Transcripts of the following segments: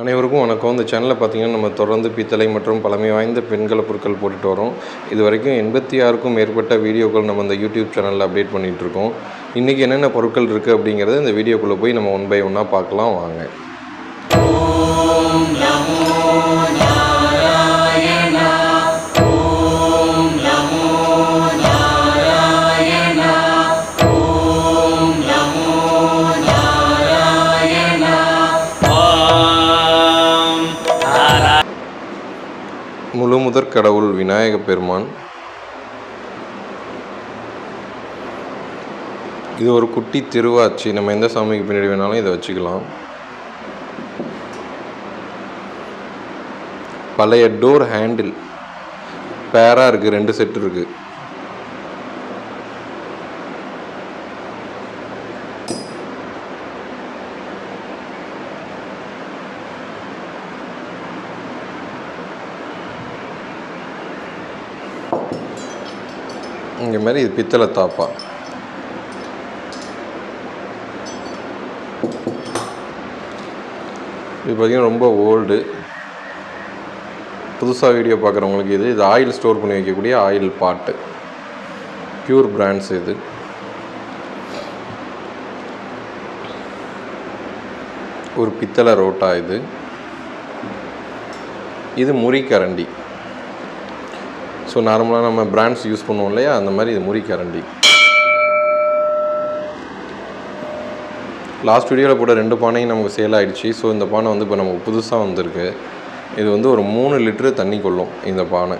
அனைவருக்கும் வணக்கம். இந்த சேனலில் பார்த்தீங்கன்னா நம்ம தொடர்ந்து பித்தளை மற்றும் பழமை வாய்ந்த பெண்கள பொருட்கள் போட்டுட்டு வரோம். இது வரைக்கும் எண்பத்தி ஆறுக்கும் மேற்பட்ட வீடியோக்கள் நம்ம இந்த யூடியூப் சேனலில் அப்டேட் பண்ணிகிட்டு இருக்கோம். இன்றைக்கி என்னென்ன பொருட்கள் இருக்குது அப்படிங்கிறத இந்த வீடியோக்குள்ளே போய் நம்ம ஒன் பை ஒன்னாக பார்க்கலாம். வாங்க. முதற் கடவுள் விநாயக பெருமான். இது ஒரு குட்டி திருவாச்சி. நம்ம எந்த சாமிக்கு பின்னாடி வேணாலும் இதை வச்சுக்கலாம். பழைய டோர் ஹேண்டில். பேராக இருக்குது ரெண்டு செட் இருக்குது இங்கே மாதிரி இது பித்தளை தாப்பா. இது பார்த்திங்கன்னா ரொம்ப ஓல்டு. புதுசாக வீடியோ பார்க்குறவங்களுக்கு இது. இது ஆயில் ஸ்டோர் பண்ணி வைக்கக்கூடிய ஆயில் பாட்டு. ப்யூர் பிராண்ட்ஸ் இது. ஒரு பித்தளை ரோட்டா இது. இது முறிக்கரண்டி ஸோ நார்மலாக நம்ம பிராண்ட்ஸ் யூஸ் பண்ணுவோம் இல்லையா? அந்த மாதிரி இது முறி கரண்டி. லாஸ்ட் வீடியோவில் போட்ட ரெண்டு பானையும் நமக்கு சேல் ஆகிடுச்சு ஸோ இந்த பானை வந்து இப்போ நமக்கு புதுசாக வந்திருக்கு. இது வந்து ஒரு மூணு லிட்டரு தண்ணி கொள்ளும் இந்த பானை.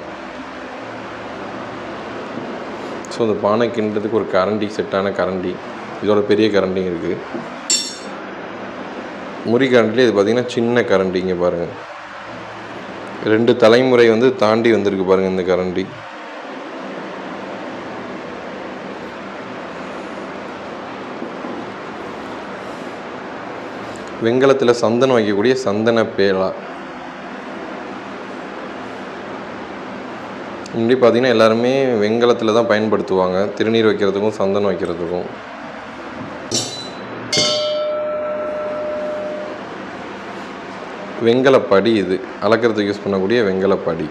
ஸோ இந்த பானை கிண்டுறதுக்கு ஒரு கரண்டி செட்டான கரண்டி. இதோட பெரிய கரண்டியும் இருக்குது முறி கரண்டிலே இது பார்த்திங்கன்னா சின்ன கரண்டி இங்கே பாருங்கள் ரெண்டு தலைமுறை வந்து தாண்டி வந்திருக்கு பாருங்கள் இந்த கரண்டி. வெங்கலத்தில் சந்தனம் வைக்கக்கூடிய சந்தன பேலா இப்படி பார்த்தீங்கன்னா எல்லாருமே வெங்கலத்தில் தான் பயன்படுத்துவாங்க. திருநீர் வைக்கிறதுக்கும் சந்தனம் வைக்கிறதுக்கும். வெங்கலப்படி இது. அளக்கிறதுக்கு யூஸ் பண்ணக்கூடிய வெங்கலப்படி.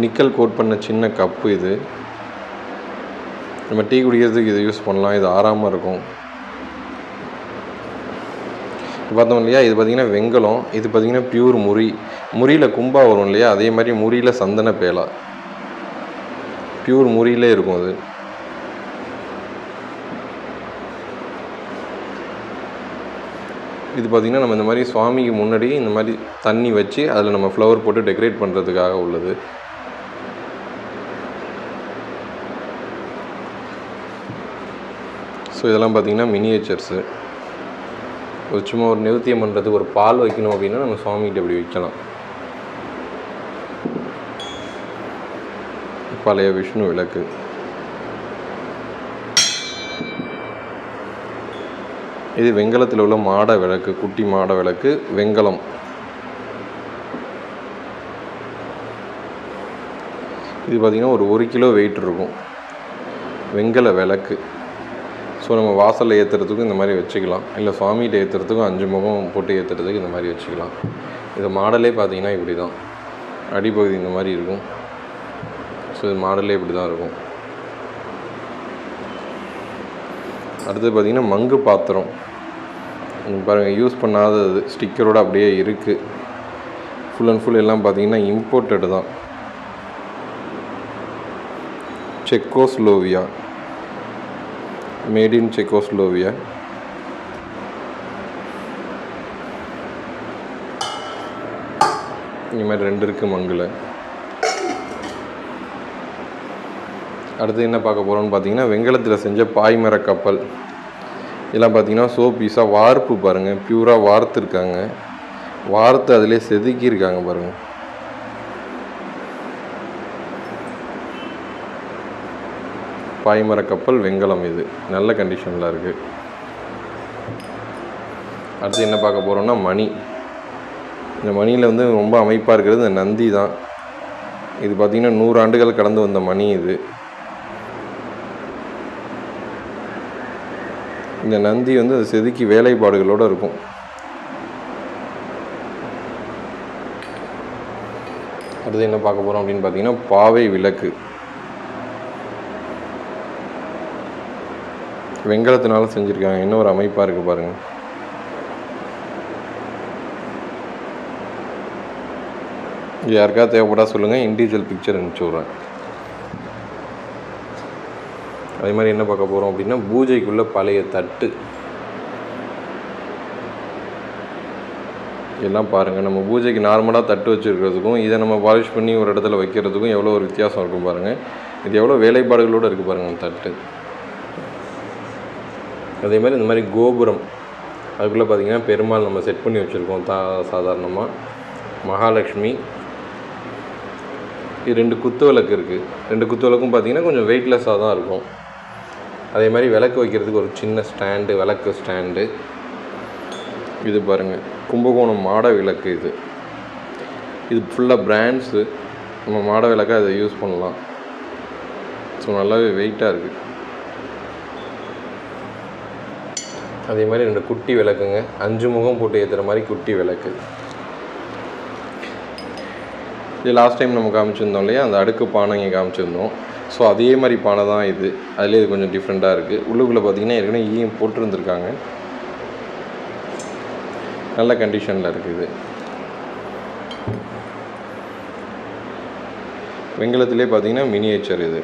நிக்கல் கோட் பண்ண சின்ன கப்பு இது. நம்ம டீ குடிக்கிறதுக்கு இது யூஸ் பண்ணலாம். இது ஆறாமல் இருக்கும். பார்த்தோம் இல்லையா? இது பார்த்திங்கன்னா வெங்கலம். இது பார்த்திங்கன்னா பியூர் முறி. முறியில் கும்பா வரும் இல்லையா? அதே மாதிரி முறியில் சந்தன பேலா. பியூர் முறியிலே இருக்கும் அது. இது பார்த்திங்கன்னா நம்ம இந்த மாதிரி சுவாமிக்கு முன்னாடி இந்த மாதிரி தண்ணி வச்சு அதில் நம்ம ஃப்ளவர் போட்டு டெக்கரேட் பண்ணுறதுக்காக உள்ளது. ஸோ இதெல்லாம் பார்த்திங்கன்னா மினியேச்சர்ஸு ஒரு சும்மா ஒரு நிறுத்தியம் பண்ணுறதுக்கு ஒரு பால் வைக்கணும் அப்படின்னா நம்ம சுவாமிகிட்ட இப்படி வைக்கலாம். பழைய விஷ்ணு விளக்கு. இது வெங்கலத்தில் உள்ள மாட விளக்கு குட்டி மாட விளக்கு வெங்கலம். இது பார்த்திங்கன்னா ஒரு ஒரு கிலோ வெயிட் இருக்கும். வெங்கல விளக்கு. ஸோ நம்ம வாசலில் ஏற்றுறதுக்கும் இந்த மாதிரி வச்சுக்கலாம். இல்லை சுவாமிகிட்ட ஏற்றுறதுக்கும் அஞ்சு முகம் போட்டு ஏற்றுறதுக்கு இந்த மாதிரி வச்சுக்கலாம். இது மாடலே பார்த்தீங்கன்னா இப்படி தான் அடிப்பகுதி இந்த மாதிரி இருக்கும். ஸோ இது மாடலே இப்படி தான் இருக்கும். அடுத்து பார்த்திங்கன்னா மங்கு பாத்திரம். பாருங்கள் யூஸ் பண்ணாதது ஸ்டிக்கரோடு அப்படியே இருக்குது ஃபுல் அண்ட் ஃபுல் எல்லாம் பார்த்தீங்கன்னா இம்போர்ட்டடு தான். செக்கோஸ்லோவியா. Made in Czechoslovakia. இந்த மாதிரி ரெண்டு இருக்குது மங்கில். அடுத்து என்ன பார்க்க போகிறோம்னு பார்த்தீங்கன்னா வெங்கலத்தில் செஞ்ச பாய்மர கப்பல். இதெல்லாம் பார்த்தீங்கன்னா சோ பீஸாக வார்ப்பு பாருங்கள் பியூராக வார்த்துருக்காங்க. வார்த்து அதிலே செதுக்கியிருக்காங்க பாருங்கள் பாய்மர கப்பல் வெங்கலம் இது. நல்ல கண்டிஷனில் இருக்குது அடுத்து என்ன பார்க்க போகிறோம்னா மணி. இந்த மணியில் வந்து ரொம்ப அமைப்பாக இருக்கிறது இந்த நந்தி தான். இது பார்த்திங்கன்னா நூறு ஆண்டுகள் கடந்து வந்த மணி இது. இந்த நந்தி வந்து அது செதுக்கி வேலைப்பாடுகளோடு இருக்கும். அடுத்து என்ன பார்க்க போகிறோம் அப்படின்னு பார்த்தீங்கன்னா பாவை விளக்கு. வெங்கலத்தினால செஞ்சுருக்காங்க. இன்னும் ஒரு அமைப்பாக இருக்குது பாருங்கள் இது யாருக்காவது தேவைப்பட்டா சொல்லுங்கள் இண்டிவிஜுவல் பிக்சர் அனுப்பிச்சி விட்றேன். அதே மாதிரி என்ன பார்க்க போகிறோம் அப்படின்னா பூஜைக்குள்ளே பழைய தட்டு. எல்லாம் பாருங்கள் நம்ம பூஜைக்கு நார்மலாக தட்டு வச்சுருக்கிறதுக்கும் இதை நம்ம பாலிஷ் பண்ணி ஒரு இடத்துல வைக்கிறதுக்கும் எவ்வளோ ஒரு வித்தியாசம் இருக்கும் பாருங்கள் இது எவ்வளோ வேலைப்பாடுகளோடு இருக்குது பாருங்கள் தட்டு. அதே மாதிரி இந்த மாதிரி கோபுரம். அதுக்குள்ளே பார்த்தீங்கன்னா பெருமாள் நம்ம செட் பண்ணி வச்சுருக்கோம் தா சாதாரணமாக மகாலட்சுமி. இது ரெண்டு குத்து விளக்கு இருக்குது ரெண்டு குத்து விளக்கும் பார்த்தீங்கன்னா கொஞ்சம் வெயிட்லெஸ்ஸாக தான் இருக்கும். அதே மாதிரி விளக்கு வைக்கிறதுக்கு ஒரு சின்ன ஸ்டாண்டு விளக்கு ஸ்டாண்டு இது பாருங்கள் கும்பகோணம் மாட விளக்கு இது. இது ஃபுல்லாக பிராண்ட்ஸு நம்ம மாட விளக்காக அதை யூஸ் பண்ணலாம். ஸோ நல்லாவே வெயிட்டாக இருக்குது அதே மாதிரி ரெண்டு குட்டி விளக்குங்க. அஞ்சு முகம் போட்டு ஏற்றுற மாதிரி குட்டி விளக்கு. இது லாஸ்ட் டைம் நம்ம காமிச்சிருந்தோம் இல்லையா? அந்த அடுக்கு பானை இங்கே காமிச்சிருந்தோம். ஸோ அதே மாதிரி பானை தான் இது. அதிலே இது கொஞ்சம் டிஃப்ரெண்ட்டாக இருக்குது உள்ளுக்குள்ளே பார்த்தீங்கன்னா ஏற்கனவே ஈயம் போட்டிருந்துருக்காங்க. நல்ல கண்டிஷனில் இருக்குது வெங்கலத்திலே பார்த்தீங்கன்னா மினியேச்சர் இது.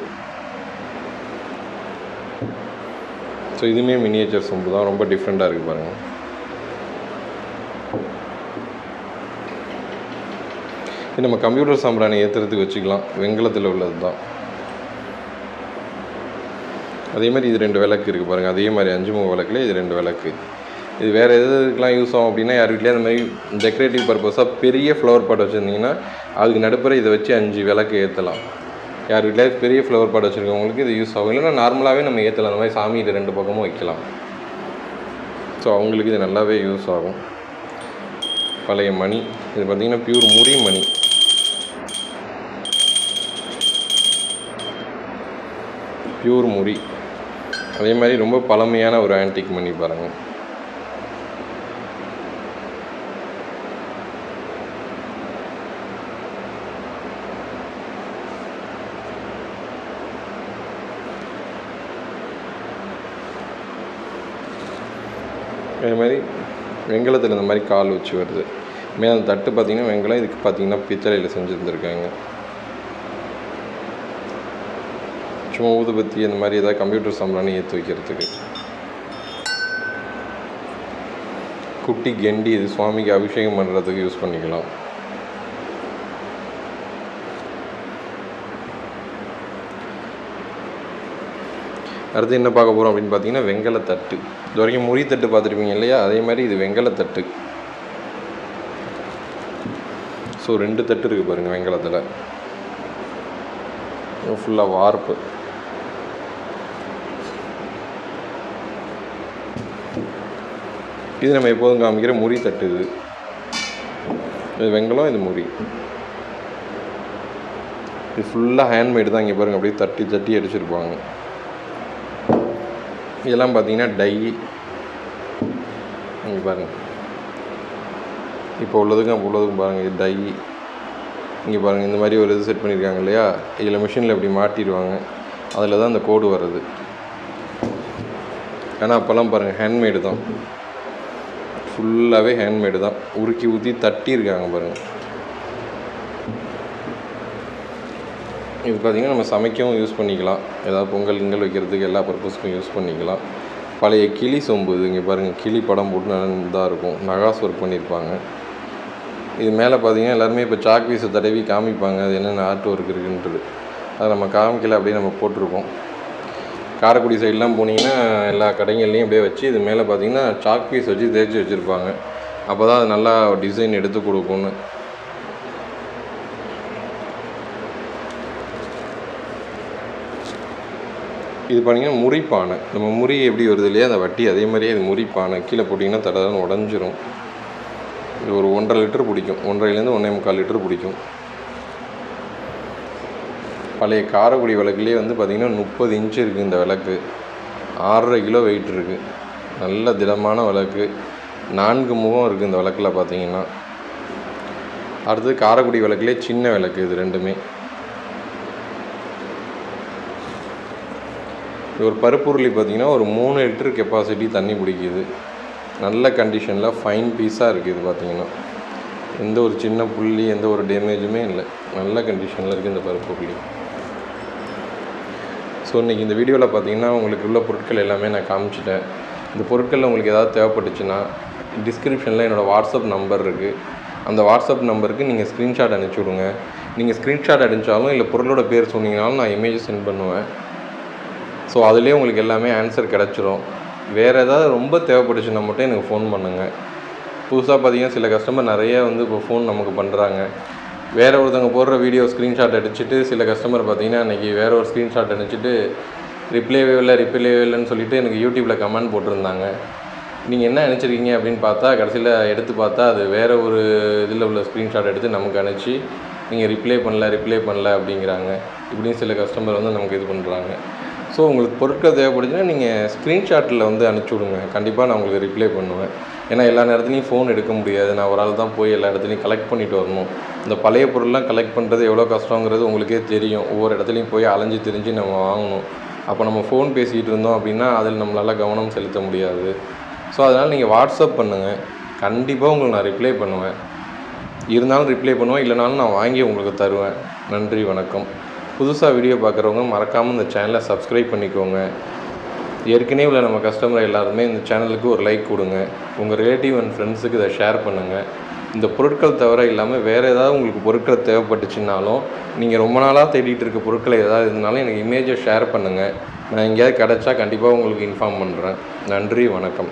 ஸோ இதுவுமே மினியேச்சர் சொம்பு தான். ரொம்ப டிஃப்ரெண்ட்டாக இருக்குது பாருங்கள் இது நம்ம கம்ப்யூட்டர் சாம்பிராணி ஏற்றுறதுக்கு வச்சுக்கலாம். வெங்கலத்தில் உள்ளது தான் அதே மாதிரி இது ரெண்டு விளக்கு இருக்குது பாருங்கள் அதே மாதிரி அஞ்சு முக விளக்குல இது ரெண்டு விளக்கு. இது வேறு எதுக்கெலாம் யூஸ் ஆகும் அப்படின்னா யார் வீட்லேயும் அந்த மாதிரி டெக்கரேட்டிவ் பர்பஸாக பெரிய ஃப்ளவர் பாட் வச்சுருந்தீங்கன்னா அதுக்கு நடுப்புற இதை வச்சு அஞ்சு விளக்கு ஏற்றலாம் யார் வீட்டில் பெரிய ஃப்ளவர் பாட் வச்சுருக்கவங்களுக்கு இது யூஸ் ஆகும். இல்லைன்னா நார்மலாகவே நம்ம ஏற்றலாம் அந்த மாதிரி சாமியில் ரெண்டு பக்கமும் வைக்கலாம். ஸோ அவங்களுக்கு இது நல்லாவே யூஸ் ஆகும். பழைய மணி. இது பார்த்திங்கன்னா பியூர் முறி மணி. பியூர் முறி. அதே மாதிரி ரொம்ப பழமையான ஒரு ஆன்டிக் மணி பாருங்கள் அதே மாதிரி வெங்கலத்தில் இந்த மாதிரி கால் வச்சு வருது. மேலே அந்த தட்டு பார்த்தீங்கன்னா வெங்கலம் இதுக்கு பார்த்தீங்கன்னா பித்தளையில் செஞ்சுருந்துருக்காங்க. சும்மா ஊதுபத்தி அந்த மாதிரி ஏதாவது கம்ப்யூட்டர் சாம்பிராணி ஏற்றி வைக்கிறதுக்கு. குட்டி கெண்டி இது சுவாமிக்கு அபிஷேகம் பண்ணுறதுக்கு யூஸ் பண்ணிக்கலாம். அடுத்து என்ன பார்க்க போகிறோம் அப்படின்னு பார்த்தீங்கன்னா வெங்கல தட்டு. இது வரைக்கும் முறி தட்டு பார்த்துருப்பீங்க இல்லையா? அதே மாதிரி இது வெங்கல தட்டு. ஸோ ரெண்டு தட்டு இருக்குது பாருங்கள் வெங்கலத்தில். ஃபுல்லாக வார்ப்பு. இது நம்ம எப்போதும் காமிக்கிற முறி தட்டு இது. இது வெங்கலம் இது முறி. இது ஃபுல்லாக ஹேண்ட்மேடு தான் இங்கே பாருங்கள் அப்படியே தட்டி தட்டி அடிச்சிருப்பாங்க. இதெல்லாம் பார்த்தீங்கன்னா டை. இங்கே பாருங்கள் இப்போ உள்ளதுக்கும் அப்போ உள்ளதுக்கும் பாருங்கள் இது டை. இங்கே பாருங்கள் இந்த மாதிரி ஒரு இது செட் பண்ணியிருக்காங்க இல்லையா? இதில் மிஷினில் இப்படி மாட்டிடுவாங்க. அதில் தான் அந்த கோடு வர்றது. ஆனால் அப்போல்லாம் பாருங்கள் ஹேண்ட்மேடு தான். ஃபுல்லாகவே ஹேண்ட்மேடு தான். உருக்கி ஊற்றி தட்டியிருக்காங்க பாருங்கள் இது பார்த்திங்கன்னா நம்ம சமைக்கவும் யூஸ் பண்ணிக்கலாம். ஏதாவது பொங்கல் கிங்கல் வைக்கிறதுக்கு எல்லா பர்பஸ்க்கும் யூஸ் பண்ணிக்கலாம். பழைய கிளி சொம்பு இது இங்கே பாருங்கள் கிளி படம் போட்டு நல்லா இதாக இருக்கும். நகாஸ் ஒர்க் பண்ணியிருப்பாங்க. இது மேலே பார்த்தீங்கன்னா எல்லாருமே இப்போ சாக் பீஸை தடவி காமிப்பாங்க. அது என்னென்ன ஆர்ட் ஒர்க் இருக்குன்றது. அதை நம்ம காமிக்கல அப்படியே நம்ம போட்டிருக்கோம். காரைக்குடி சைட்லாம் போனீங்கன்னா எல்லா கடைகள்லையும் அப்படியே வச்சு இது மேலே பார்த்தீங்கன்னா சாக் பீஸ் வச்சு தேய்ச்சி வச்சுருப்பாங்க. அப்போ தான் அது நல்லா டிசைன் எடுத்து கொடுக்கும்னு. இது பார்த்தீங்கன்னா முறிப்பானை. நம்ம முறி எப்படி வருது இல்லையா? அந்த வட்டி அதே மாதிரியே இது முறிப்பானை. கீழே போட்டிங்கன்னா தடதான் உடஞ்சிரும். இது ஒரு ஒன்றரை லிட்டர் பிடிக்கும். ஒன்றரைலேருந்து ஒன்றே முக்கால் லிட்டர் பிடிக்கும். பழைய காரைக்குடி விளக்குலேயே வந்து பார்த்திங்கன்னா முப்பது இன்ச்சு இருக்குது இந்த விளக்கு. ஆறரை கிலோ வெயிட் இருக்குது நல்ல திடமான விளக்கு. நான்கு முகம் இருக்குது இந்த விளக்கில் பார்த்தீங்கன்னா. அடுத்தது காரைக்குடி விளக்குலே சின்ன விளக்கு இது ரெண்டுமே. இது ஒரு பருப்புருளி பார்த்தீங்கன்னா ஒரு மூணு லிட்டர் கெப்பாசிட்டி தண்ணி பிடிக்குது நல்ல கண்டிஷனில் ஃபைன் பீஸாக இருக்குது இது பார்த்திங்கன்னா. எந்த ஒரு சின்ன புள்ளி எந்த ஒரு டேமேஜுமே இல்லை. நல்ல கண்டிஷனில் இருக்குது இந்த பருப்புருளி ஸோ இன்றைக்கி இந்த வீடியோவில் பார்த்தீங்கன்னா உங்களுக்கு உள்ள பொருட்கள் எல்லாமே நான் காமிச்சிட்டேன். இந்த பொருட்களில் உங்களுக்கு ஏதாவது தேவைப்பட்டுச்சுன்னா டிஸ்கிரிப்ஷனில் என்னோடய வாட்ஸ்அப் நம்பர் இருக்குது அந்த வாட்ஸ்அப் நம்பருக்கு நீங்கள் ஸ்க்ரீன்ஷாட் அனுப்பிச்சி விடுங்க. நீங்கள் ஸ்க்ரீன்ஷாட் அடிச்சாலும் இல்லை பொருளோட பேர் சொன்னீங்கனாலும் நான் இமேஜ் சென்ட் பண்ணுவேன். ஸோ அதுலேயே உங்களுக்கு எல்லாமே ஆன்சர் கிடச்சிரும். வேறு ஏதாவது ரொம்ப தேவைப்பட்டுச்சுன்னா மட்டும் எனக்கு ஃபோன் பண்ணுங்கள் புதுசாக பார்த்தீங்கன்னா சில கஸ்டமர் நிறைய வந்து இப்போ ஃபோன் நமக்கு பண்ணுறாங்க வேறு ஒருத்தவங்க போடுற வீடியோ ஸ்க்ரீன்ஷாட் அடிச்சுட்டு சில கஸ்டமர் பார்த்தீங்கன்னா அன்றைக்கி வேறு ஒரு ஸ்க்ரீன்ஷாட் அடிச்சுட்டு ரிப்ளைவே இல்லை ரிப்ளைவே இல்லைன்னு சொல்லிவிட்டு எனக்கு யூடியூப்பில் கமெண்ட் போட்டிருந்தாங்க. நீங்கள் என்ன நினச்சிருக்கீங்க அப்படின்னு பார்த்தா கடைசியில் எடுத்து பார்த்தா அது வேறு ஒரு இதில் உள்ள ஸ்க்ரீன்ஷாட் எடுத்து நமக்கு அனுப்பிச்சி நீங்கள் ரிப்ளை பண்ணல ரிப்ளை பண்ணல அப்படிங்கிறாங்க. இப்படின்னு சில கஸ்டமர் வந்து நமக்கு இது பண்ணுறாங்க ஸோ உங்களுக்கு பொருட்கள் தேவைப்படுச்சுன்னா நீங்கள் ஸ்க்ரீன்ஷாட்டில் வந்து அனுப்பிச்சி விடுங்க. கண்டிப்பாக நான் உங்களுக்கு ரிப்ளை பண்ணுவேன். ஏன்னா எல்லா நேரத்துலையும் ஃபோன் எடுக்க முடியாது. நான் ஒரு ஆள் தான் போய் எல்லா இடத்துலையும் கலெக்ட் பண்ணிட்டு வரணும். இந்த பழைய பொருள்லாம் கலெக்ட் பண்ணுறது எவ்வளோ கஷ்டங்கிறது உங்களுக்கே தெரியும். ஒவ்வொரு இடத்துலையும் போய் அலைஞ்சு திரிஞ்சு நம்ம வாங்கணும். அப்போ நம்ம ஃபோன் பேசிகிட்டு இருந்தோம் அப்படின்னா அதில் நம்மளால் கவனம் செலுத்த முடியாது. ஸோ அதனால் நீங்கள் வாட்ஸ்அப் பண்ணுங்கள் கண்டிப்பாக உங்களுக்கு நான் ரிப்ளை பண்ணுவேன். இருந்தாலும் ரிப்ளை பண்ணுவேன். இல்லைனாலும் நான் வாங்கி உங்களுக்கு தருவேன். நன்றி வணக்கம். புதுசாக வீடியோ பார்க்குறவங்க மறக்காமல் இந்த சேனலை சப்ஸ்கிரைப் பண்ணிக்கோங்க. ஏற்கனவே உள்ள நம்ம கஸ்டமர் எல்லாருமே இந்த சேனலுக்கு ஒரு லைக் கொடுங்க. உங்கள் ரிலேட்டிவ் அண்ட் ஃப்ரெண்ட்ஸுக்கு இதை ஷேர் பண்ணுங்கள் இந்த பொருட்கள் தவிர இல்லாமல் வேறு ஏதாவது உங்களுக்கு பொருட்கள் தேவைப்பட்டுச்சுனாலும் நீங்கள் ரொம்ப நாளாக தேடிட்டு இருக்க பொருட்கள் ஏதாவது இருந்தாலும் எனக்கு இமேஜை ஷேர் பண்ணுங்கள் நான் எங்கேயாவது கிடச்சா கண்டிப்பாக உங்களுக்கு இன்ஃபார்ம் பண்ணுறேன் நன்றி வணக்கம்.